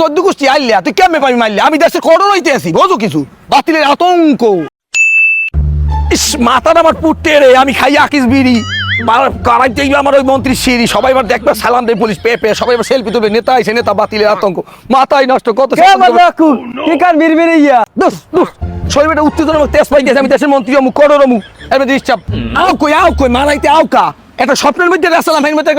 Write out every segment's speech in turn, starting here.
সদ্য গোষ্ঠী আইলিয়া তুই কেমনে পাবি মারলি আমি দেশে করো রইতে আছি বোঝো কিছু? বাতিলের আতঙ্ক। ইস মাথাটা আমার পুটতে রে আমি খাই আকিস বিড়ি। কারাইতে আমার ওই মন্ত্রী সিঁড়ি সবাই এবার দেখবে সালাম দেয় পুলিশ পেয়ে পেয়ে সবাই এবার সেলফি তুলবে নেতা আইসে নেতা বাতিলের আতঙ্ক। মাথায় নষ্ট কত কার বিড়বিড়ে ইয়া দুস দুস। শরীরটা উত্তেজনা তেজ পাইতেছে আমি দেশের মন্ত্রী অমুক করো অমুক এবার ডিস্টার্ব আও কই আও কই মারাইতে আও কা? একটা স্বপ্নের মধ্যে রাসালাম মধ্যে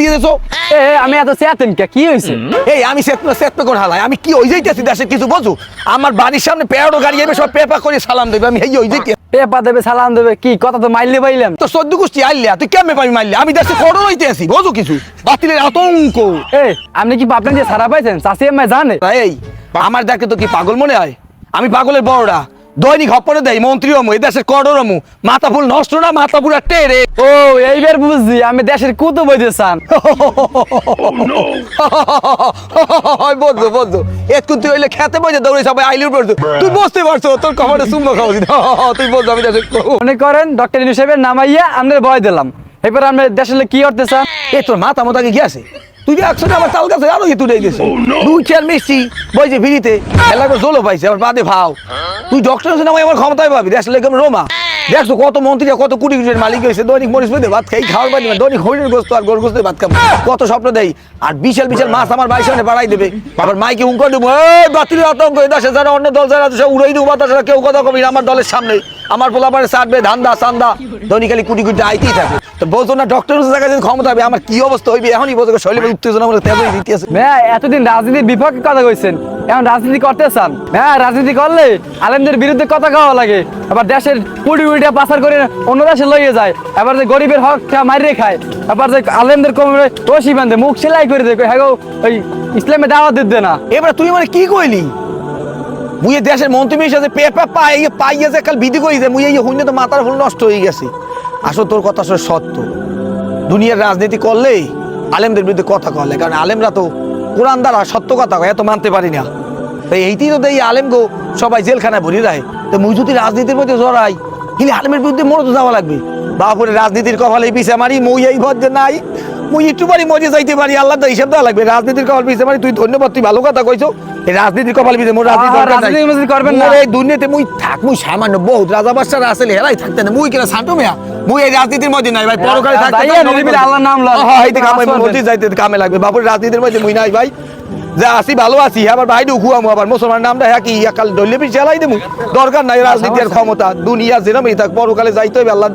দিয়ে দেছো। এ আমি এত কে? কি হইছে? এই আমি সেত সেত করে হালাই। আমি কি ওই যাইতেছি দেশে কিছু বোঝো আমার বাড়ির সামনে পেয়ারো গাড়ি যাবে সব পেপা করে সালাম দেবে। আমি এই ওই যাইতে পেপা দেবে সালাম দেবে কি? কথা তো মাইলে পাইলাম তো সদ্য গোষ্ঠী আইলিয়া তুই কেমনে পাবি মারলি আমি দেশে করো রইতে আছি বোঝো কিছু? বাতিলের আতঙ্ক। এ আপনি কি ভাবলেন যে সারা পাইছেন? চাষি এম জানে। এই আমার দেখে তো কি পাগল মনে হয়? আমি পাগলের বড়রা। দৈনিক হপনে দেয় মন্ত্রী অমু এই দেশের অমু মাথা ফুল নষ্ট না মাথা পুরা টেরে। ও এইবার বুঝছি আমি দেশের কুতো বইতে চান। বলছো বলছো একটু তুই হইলে খেতে বসে দৌড়ে সবাই আইলির পড়ছো তুই বুঝতে পারছ তোর কপালে সুম্মা খাওয়া উচিত। তুই বলছো আমি দেশের মনে করেন ডক্টর হিসেবে নামাইয়া আমরা ভয় দিলাম। এবার আমরা দেশের কি করতে চান? এ তোর মাথা মতো কি আছে? তুই একসাথে আমার তাল গাছে আরও একটু দিয়ে দিয়েছে দুই চেয়ার মিষ্টি বইছে ফিরিতে। এলাকা করে জোলো পাইছে আবার বাদে ভাও। তুই ডক্টর হোসেন আমার ক্ষমতায় পাবি। দেশ লেগে রোমা। দেখছ কত মন্ত্রী কত কোটি কোটির মালিক হয়েছে দৈনিক মরিস পেতে ভাত খাই খাওয়ার পারি। না দৈনিক হরিণের গোস্ত আর গরু গোস্তের ভাত খাব। কত স্বপ্ন দেয় আর বিশাল বিশাল মাছ আমার বাড়ির সামনে বাড়াই দেবে। আবার মাইকে হুঙ্কর দেবো এই বাতিলের আতঙ্ক এই দেশে যারা অন্য দল যারা আছে সব উড়াই দেবো বাতাসরা কেউ কথা কবি আমার দলের সামনে। আমার পোলাপারে সারবে ধান্দা সান্দা দৈনিক খালি কুটি কোটি আইতেই থাকে। তো বোঝো না ডক্টর জায়গা যদি ক্ষমতা হবে আমার কি অবস্থা হইবে? এখনই বোঝো শৈলী উত্তেজনা মনে তেজ দিতে আছে। ভাইয়া এতদিন রাজনীতির বিপক্ষে কথা কইছেন। এখন রাজনীতি করতে চান। হ্যাঁ রাজনীতি করলে আলেমদের বিরুদ্ধে কথা কওয়া লাগে। আবার দেশের কুড়ি কুড়িটা পাচার করে অন্য দেশে লইয়ে যায়। আবার যে গরিবের হক মারিয়ে খায়। আবার যে আলেমদের কোমরে রশি বান্ধে মুখ সেলাই করে দেয়। হ্যাঁ ওই ইসলামে দাওয়াত দিতে না। এবার তুই মানে কি কইলি? মুই এই দেশের মন্ত্রী মিশে পেপা পাই পাইয়ে যে কাল বিধি যে মুই এই হইনে তো মাথার ফুল নষ্ট হয়ে গেছে। আসলে তোর কথা আসলে সত্য। দুনিয়ার রাজনীতি করলে আলেমদের বিরুদ্ধে কথা কলে কারণ আলেমরা তো কোরআন দ্বারা সত্য কথা এত মানতে পারি না। তো এইটাই তো দেই আলেম গো, সবাই জেলখানায় ভরি রায় তো মুই যদি রাজনীতির মধ্যে জড়াই কিন্তু আলেমের বিরুদ্ধে মরে তো যাওয়া লাগবে। বাপুরে, রাজনীতির কপালে পিছে মারি, মুই এই ভদ্রে নাই। মুই একটু পারি মজে যাইতে পারি আল্লাহ হিসাব দেওয়া লাগবে। রাজনীতির কপাল পিছে মারি তুই ধন্যবাদ তুই ভালো কথা কইছো। এই রাজনীতির কপাল পিছে মোর রাজনীতি করবেন না। এই দুনিয়াতে মুই থাক মুই সামান্য বহুত রাজা বাদশারা আসলে হেরাই থাকতে না মুই কেন শান্ত মেয়া? মুই এই রাজনীতির মধ্যে নাই ভাই পরকালে থাকতে আল্লাহর নাম লও। হ্যাঁ এই কামে। মধ্যে যাইতে কামে লাগবে। বাপুর রাজনীতির মধ্যে মুই নাই ভাই। যে আসি ভালো আছি আবার ভাই ঢুকু আমু আবার মুসলমান নামটা হ্যাঁ কি একাল দলীয় চালাই দেবো দরকার নাই রাজনীতি আর ক্ষমতা দুনিয়া এই থাক পরকালে যাইতে হবে আল্লাহ